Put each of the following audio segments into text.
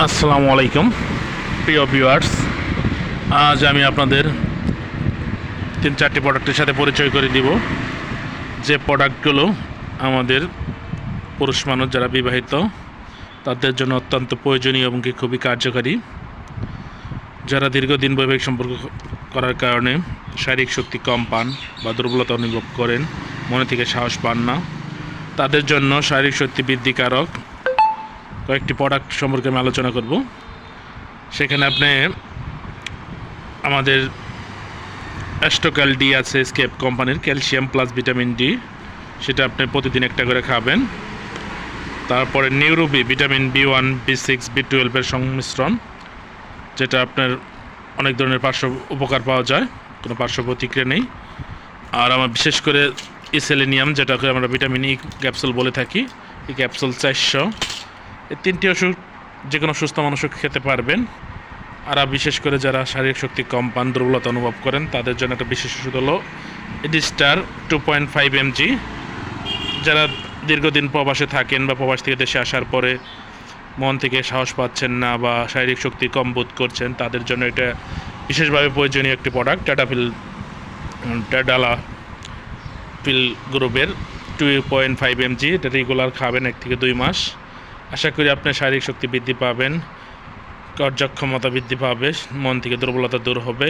আসসালামু আলাইকুম, প্রিয় ভিউয়ার্স আজ আমি আপনাদের তিন চারটি প্রোডাক্টের সাথে পরিচয় করে দিব। যে প্রোডাক্টগুলো আমাদের পুরুষ মানুষ যারা বিবাহিত, তাদের জন্য অত্যন্ত প্রয়োজনীয় এবং কি খুবই কার্যকারী। যারা দীর্ঘদিন বৈবাহিক সম্পর্ক করার কারণে শারীরিক শক্তি কম পান বা দুর্বলতা অনুভব করেন, মনে থেকে সাহস পান না, তাদের জন্য শারীরিক শক্তি বৃদ্ধিকারক কয়েকটি প্রোডাক্ট সম্পর্কে আমি আলোচনা করব। সেখানে আপনি আমাদের অ্যাস্টোক্যাল ডি আছে স্কেপ কোম্পানির ক্যালসিয়াম প্লাস ভিটামিন ডি সেটা আপনি প্রতিদিন একটা করে খাবেন। তারপরে Neuro B vitamin B one B six B টুয়েলভের সংমিশ্রণ, যেটা আপনার অনেক ধরনের পার্শ্ব উপকার পাওয়া যায়, কোনো পার্শ্ব প্রতিক্রিয়া নেই। আর আমার বিশেষ করে ইসেলেনিয়াম যেটাকে আমরা ভিটামিন ই ক্যাপসুল বলে থাকি, এই ক্যাপসুল চারশো। তিনটি ওষুধ যে কোনো সুস্থ মানুষও খেতে পারবেন। আর বিশেষ করে যারা শারীরিক শক্তি কম পান, দুর্বলতা অনুভব করেন, তাদের জন্য একটা বিশেষ ওষুধ হলো এডিস্টার টু পয়েন্ট ফাইভ এমজি যারা দীর্ঘদিন প্রবাসে থাকেন বা প্রবাস থেকে দেশে আসার পরে মন থেকে সাহস পাচ্ছেন না বা শারীরিক শক্তি কম বোধ করছেন, তাদের জন্য এটা বিশেষভাবে প্রয়োজনীয় একটি প্রোডাক্ট টাটাফিল ডালা পিল গ্রুপের টু পয়েন্ট ফাইভ এমজি এটা রেগুলার খাবেন এক থেকে দুই মাস। আশা করি আপনার শারীরিক শক্তি বৃদ্ধি পাবেন, কার্যক্ষমতা বৃদ্ধি পাবে, মন থেকে দুর্বলতা দূর হবে।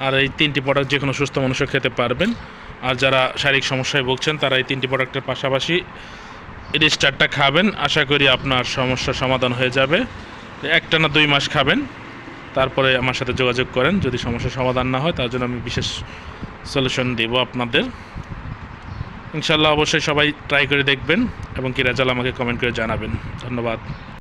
আর এই তিনটি প্রোডাক্ট যে কোনো সুস্থ মানুষও খেতে পারবেন। আর যারা শারীরিক সমস্যায় ভুগছেন, তারা এই তিনটি প্রোডাক্টের পাশাপাশি এই স্টারটা খাবেন। আশা করি আপনার সমস্যার সমাধান হয়ে যাবে। একটা না দুই মাস খাবেন। তারপরে আমার সাথে যোগাযোগ করেন। যদি সমস্যার সমাধান না হয়, তার জন্য আমি বিশেষ সলিউশন দেব আপনাদের। ইনশাল্লাহ অবশ্যই সবাই ট্রাই করে দেখবেন। এবং কি রেজাল্ট আমাকে কমেন্ট করে জানাবেন। ধন্যবাদ।